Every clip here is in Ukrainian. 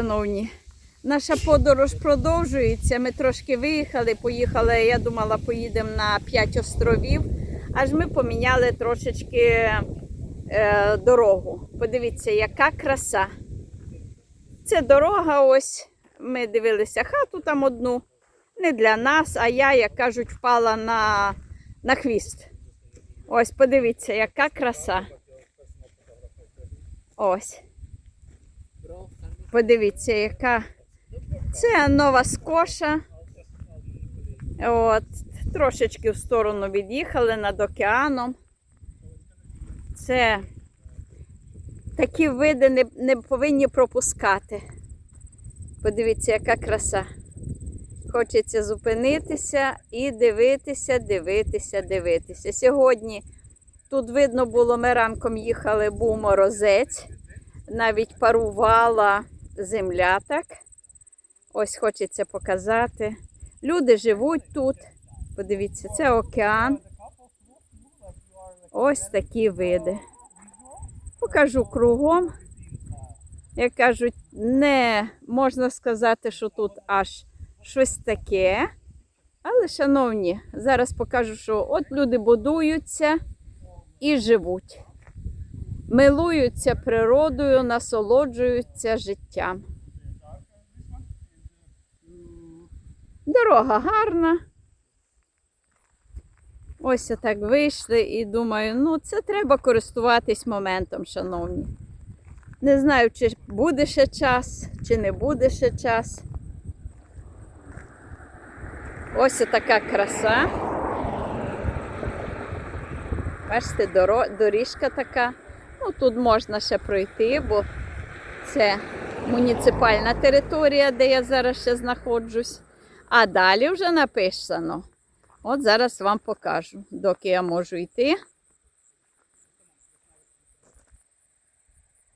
Шановні, наша подорож продовжується. Ми трошки виїхали, поїхали. Я думала, поїдемо на 5 островів, аж ми поміняли трошечки е, дорогу. Подивіться, яка краса. Це дорога. Ось ми дивилися хату там одну. Не для нас, а я, як кажуть, впала на, на хвіст. Ось, подивіться, яка краса. Ось. Подивіться, яка це нова скоша. От, трошечки в сторону від'їхали над океаном. Це такі види не, не повинні пропускати. Подивіться, яка краса. Хочеться зупинитися і дивитися, дивитися, дивитися. Сьогодні тут видно було, ми ранком їхали, був морозець, навіть парувала земля так. Ось хочеться показати. Люди живуть тут. Подивіться, це океан. Ось такі види. Покажу кругом. Як кажуть, не можна сказати, що тут аж щось таке. Але, шановні, зараз покажу, що от люди будуються і живуть. Милуються природою, насолоджуються життям. Дорога гарна. Ось так вийшли і думаю, ну це треба користуватись моментом, шановні. Не знаю, чи буде ще час, чи не буде ще час. Ось така краса. Бачите, доріжка така. Ну, тут можна ще пройти, бо це муніципальна територія, де я зараз ще знаходжусь. А далі вже написано. От зараз вам покажу, доки я можу йти.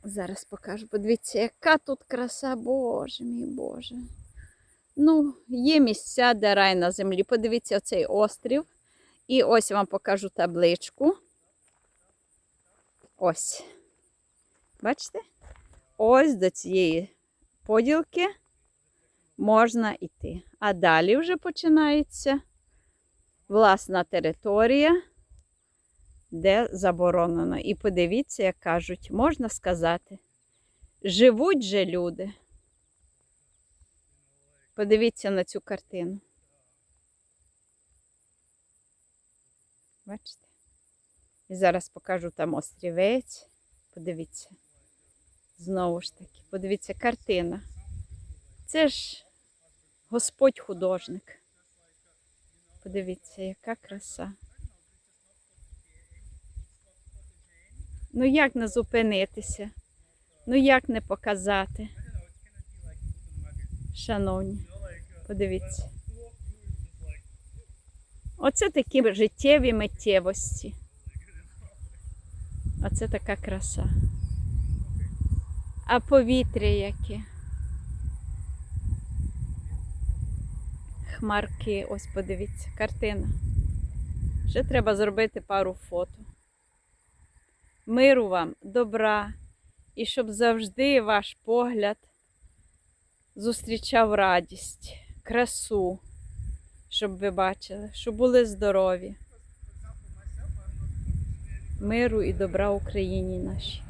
Зараз покажу. Подивіться, яка тут краса, Боже мій Боже. Ну, є місця, де рай на землі. Подивіться цей острів. І ось вам покажу табличку. Ось. Бачите? Ось до цієї поділки можна йти. А далі вже починається власна територія, де заборонено. І подивіться, як кажуть, можна сказати, живуть же люди. Подивіться на цю картину. Бачите? І зараз покажу там острівець. Подивіться. Знову ж таки, подивіться, картина. Це ж Господь художник. Подивіться, яка краса. Ну як не зупинитися? Ну як не показати? Шановні, подивіться. Оце такі життєві миттєвості. Оце така краса. А повітря яке. Хмарки, ось подивіться, картина. Ще треба зробити пару фото. Миру вам, добра, і щоб завжди ваш погляд зустрічав радість, красу, щоб ви бачили, щоб були здорові. Миру і добра Україні нашій.